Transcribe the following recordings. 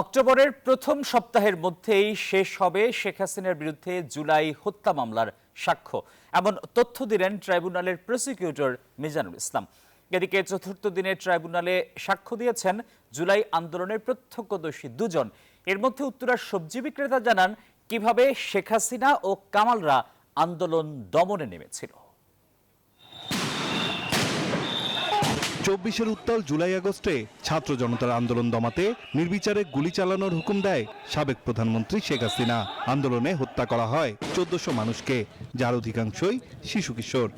অক্টোবরের প্রথম সপ্তাহের মধ্যেই শেষ হবে শেখ হাসিনার বিরুদ্ধে জুলাই হত্যা মামলার সাক্ষ্য। এমন তথ্য দিলেন ট্রাইব্যুনালের প্রসিকিউটর মিজানুল ইসলাম। এদিকে চতুর্থ দিনের ট্রাইব্যুনালে সাক্ষ্য দিয়েছেন জুলাই আন্দোলনের প্রত্যক্ষদর্শী দুজন। এর মধ্যে উত্তরার সবজি বিক্রেতা জানান, কীভাবে শেখ হাসিনা ও কামালরা আন্দোলন দমনে নেমেছিল। চব্বিশের উত্তাল জুলাই আগস্টে ছাত্র জনতার আন্দোলন দমাতে নির্বিচারে গুলি চালানোর হুকুম দেয় সাবেক প্রধানমন্ত্রী শেখ হাসিনা। আন্দোলনে হত্যা করা হয় চোদ্দশো মানুষকে, যার অধিকাংশই শিশু কিশোর।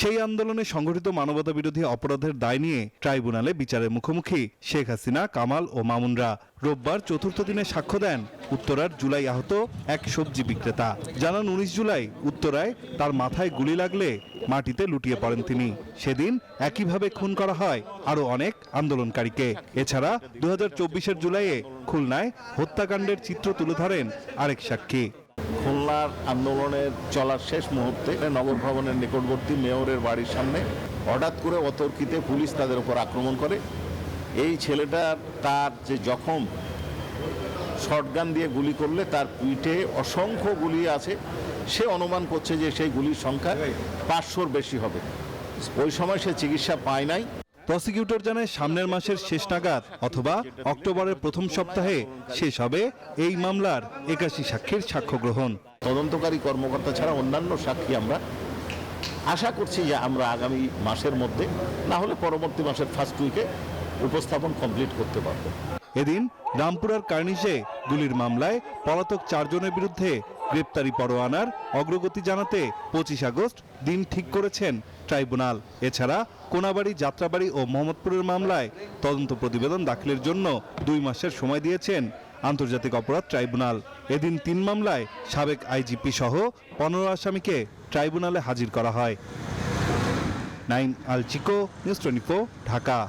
সেই আন্দোলনে সংঘটিত মানবতা বিরোধী অপরাধের দায় নিয়ে ট্রাইব্যুনালে বিচারের মুখোমুখি শেখ হাসিনা, কামাল ও মামুনরা রোববার চতুর্থ দিনে সাক্ষ্য দেন উত্তরার জুলাই আহত এক সবজি বিক্রেতা। জানান উনিশ জুলাই, উত্তরায় তার মাথায় গুলি লাগলে মাটিতে লুটিয়ে পড়েন তিনি। সেদিন একইভাবে খুন করা হয় আরও অনেক আন্দোলনকারীকে। এছাড়া দু হাজার জুলাইয়ে খুলনায় হত্যাকাণ্ডের চিত্র তুলে ধরেন আরেক সাক্ষী। খুলনার আন্দোলনের চলার শেষ মুহূর্তে নগর ভবনের নিকটবর্তী মেয়রের বাড়ির সামনে হঠাৎ করে অতর্কিতে পুলিশ তাদের উপর আক্রমণ করে। এই ছেলেটার তার যে জখম শটগান দিয়ে গুলি করলে তার পিঠে অসংখ্য গুলি আছে। সে অনুমান করছে যে সেই গুলির সংখ্যা পাঁচশোর বেশি হবে। ওই সময় সে চিকিৎসা পায় নাই। প্রসিকিউটর জানায় সামনের মাসের শেষ নাগাদ অথবা অক্টোবরের প্রথম সপ্তাহে শেষ হবে এই মামলার একাশি সাক্ষীর সাক্ষ্য গ্রহণ। তদন্তকারী কর্মকর্তা ছাড়া অন্যান্য সাক্ষী আমরা আশা করছি যে আমরা আগামী মাসের মধ্যে না হলে পরবর্তী মাসের ফার্স্ট উইকে উপস্থাপন কমপ্লিট করতে পারব। এদিন রামপুরার কার্নিশে গুলির মামলায় পলাতক চারজনের বিরুদ্ধে গ্রেপ্তারি পরোয়ানার অগ্রগতি জানাতে পঁচিশ আগস্ট দিন ঠিক করেছেন ট্রাইব্যুনাল। এছাড়া কোনাবাড়ি, যাত্রাবাড়ি ও মোহাম্মদপুরের মামলায় তদন্ত প্রতিবেদন দাখিলের জন্য দুই মাসের সময় দিয়েছেন আন্তর্জাতিক অপরাধ ট্রাইব্যুনাল। এদিন তিন মামলায় সাবেক আইজিপি সহ পনেরো আসামিকে ট্রাইব্যুনালে হাজির করা হয়। নাইন আল চিকো নিউজ টোয়েন্টি ঢাকা।